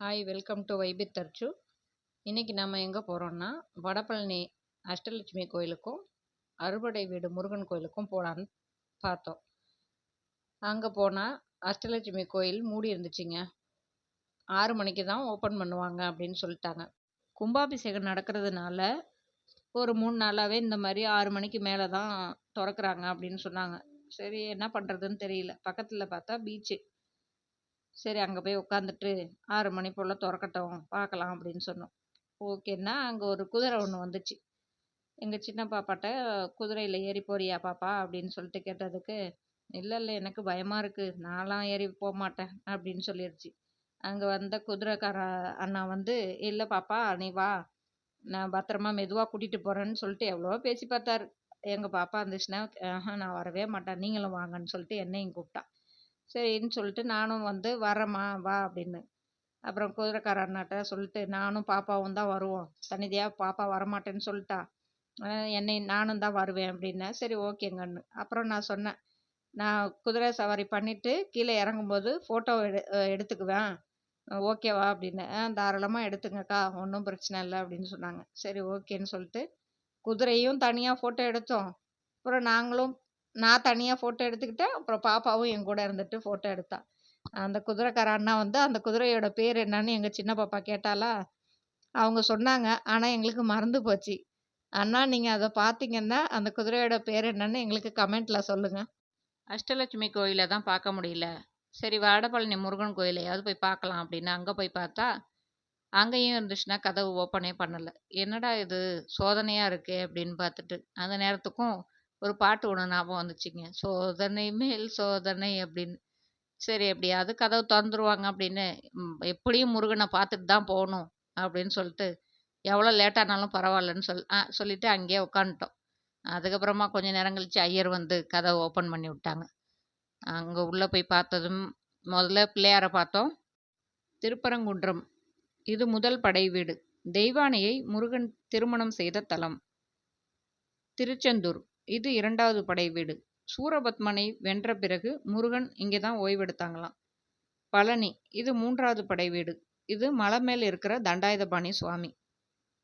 Hi welcome to வைபித் தர்ச்சு இன்றைக்கி நம்ம எங்கே போகிறோன்னா வடபழனி அஷ்டலட்சுமி கோயிலுக்கும் அறுபடை வீடு முருகன் கோயிலுக்கும் போகலான்னு பார்த்தோம். அங்கே போனால் அஷ்டலட்சுமி கோயில் மூடி இருந்துச்சுங்க. ஆறு மணிக்கு தான் ஓப்பன் பண்ணுவாங்க அப்படின்னு சொல்லிட்டாங்க. கும்பாபிஷேகம் நடக்கிறதுனால ஒரு மூணு நாளாகவே இந்த மாதிரி ஆறு மணிக்கு மேலே தான் திறக்கிறாங்க அப்படின்னு சொன்னாங்க. சரி என்ன பண்ணுறதுன்னு தெரியல. பக்கத்தில் பார்த்தா பீச்சு சரி அங்கே போய் உட்காந்துட்டு ஆறு மணி போல் திறக்கட்டும் பார்க்கலாம் அப்படின்னு சொன்னோம். ஓகேன்னா அங்கே ஒரு குதிரை ஒன்று வந்துச்சு. எங்கள் சின்ன பாப்பாட்ட குதிரையில் ஏறி போறியா பாப்பா? அப்படின்னு சொல்லிட்டு கேட்டதுக்கு இல்லை இல்லை எனக்கு பயமாக இருக்குது நான்லாம் ஏறி போக மாட்டேன் அப்படின்னு சொல்லிடுச்சு அங்கே வந்த குதிரைக்கார அண்ணா வந்து இல்லை பாப்பா நீ வா. நான் பத்திரமா மெதுவாக கூட்டிகிட்டு போகிறேன்னு சொல்லிட்டு எவ்வளோ பேசி பார்த்தாரு. எங்கள் பாப்பா இருந்துச்சுன்னா நான் வரவே மாட்டேன். நீங்களும் வாங்கன்னு சொல்லிட்டு என்னையும் கூப்பிட்டான் சரின்னு சொல்லிட்டு நானும் வந்து வரேம்மா வா அப்படின்னு. அப்புறம் குதிரைக்கார அண்ணாட்ட சொல்லிட்டு நானும் பாப்பாவும் தான் வருவோம். தனிதியாக பாப்பா வரமாட்டேன்னு சொல்லிட்டா. என்னை நானும் தான் வருவேன் அப்படின்னேன் சரி ஓகேங்கன்னு. அப்புறம் நான் சொன்னேன் நான் குதிரை சவாரி பண்ணிவிட்டு கீழே இறங்கும்போது ஃபோட்டோ எடு எடுத்துக்குவேன். ஓகேவா அப்படின்னு. தாராளமாக எடுத்துங்கக்கா ஒன்றும் பிரச்சனை இல்லை அப்படின்னு சொன்னாங்க. சரி ஓகேன்னு சொல்லிட்டு குதிரையும் தனியாக ஃபோட்டோ எடுத்தோம். அப்புறம் நாங்களும் நான் தனியாக ஃபோட்டோ எடுத்துக்கிட்டேன். அப்புறம் பாப்பாவும் என் கூட இருந்துட்டு ஃபோட்டோ எடுத்தா. அந்த குதிரைக்கார அண்ணா வந்து அந்த குதிரையோட பேர் என்னன்னு எங்கள் சின்ன பாப்பா கேட்டாலா அவங்க சொன்னாங்க. ஆனால் எங்களுக்கு மறந்து போச்சு. அண்ணா நீங்கள் அதை பார்த்தீங்கன்னா அந்த குதிரையோட பேர் என்னன்னு எங்களுக்கு கமெண்ட்டில் சொல்லுங்கள் அஷ்டலட்சுமி கோயிலை தான் பார்க்க முடியல. சரி வடபழனி முருகன் கோயிலையாவது போய் பார்க்கலாம் அப்படின்னு அங்கே போய் பார்த்தா அங்கேயும் இருந்துச்சுன்னா கதவு ஓப்பனே பண்ணலை. என்னடா இது? சோதனையாக இருக்கே அப்படின்னு பார்த்துட்டு அந்த நேரத்துக்கும் ஒரு பாட்டு ஒன்று ஞாபகம் வந்துச்சுங்க. சோதனை மேல் சோதனை அப்படின்னு. சரி எப்படியாவது கதவு திறந்துருவாங்க அப்படின்னு. எப்படியும் முருகனை பார்த்துட்டு தான் போகணும் அப்படின்னு சொல்லிட்டு எவ்வளோ லேட்டானாலும் பரவாயில்லன்னு சொல் ஆ சொல்லிவிட்டு அங்கேயே உட்காந்துட்டோம் அதுக்கப்புறமா கொஞ்சம் நேரம் கழித்து ஐயர் வந்து கதவை ஓப்பன் பண்ணி விட்டாங்க. அங்கே உள்ளே போய் பார்த்ததும் முதல்ல பிள்ளையாரை பார்த்தோம். திருப்பரங்குன்றம். இது முதல் படை வீடு. தெய்வானையை முருகன் திருமணம் செய்த தலம். திருச்செந்தூர். இது இரண்டாவது படை வீடு. சூரபத்மனை வென்ற பிறகு முருகன் இங்கே தான் ஓய்வெடுத்தாங்களாம். பழனி இது மூன்றாவது படை வீடு. இது மலை மேல் இருக்கிற தண்டாயுதபாணி சுவாமி.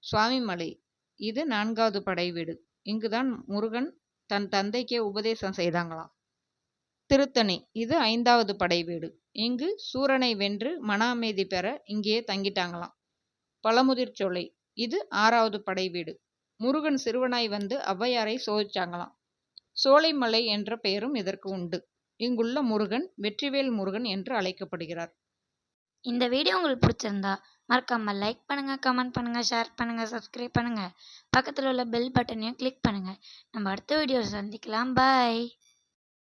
சுவாமி மலை இது நான்காவது படை வீடு. இங்குதான் முருகன் தன் தந்தைக்கே உபதேசம் செய்தாங்களாம். திருத்தணி இது ஐந்தாவது படை வீடு. இங்கு சூரனை வென்று மன அமைதி பெற இங்கேயே தங்கிட்டாங்களாம். பழமுதிர் சோலை இது ஆறாவது படை வீடு. முருகன் சிறுவனாய் வந்து ஔவையாரை சோதிச்சாங்களாம். சோலைமலை என்ற பெயரும் இதற்கு உண்டு. இங்குள்ள முருகன் வெற்றிவேல் முருகன் என்று அழைக்கப்படுகிறார். இந்த வீடியோ உங்களுக்கு பிடிச்சிருந்தா மறக்காம லைக் பண்ணுங்க கமெண்ட் பண்ணுங்க ஷேர் பண்ணுங்க சப்ஸ்கிரைப் பண்ணுங்க. பக்கத்தில் உள்ள பெல் பட்டனையும் கிளிக் பண்ணுங்க. நம்ம அடுத்த வீடியோ சந்திக்கலாம். பாய்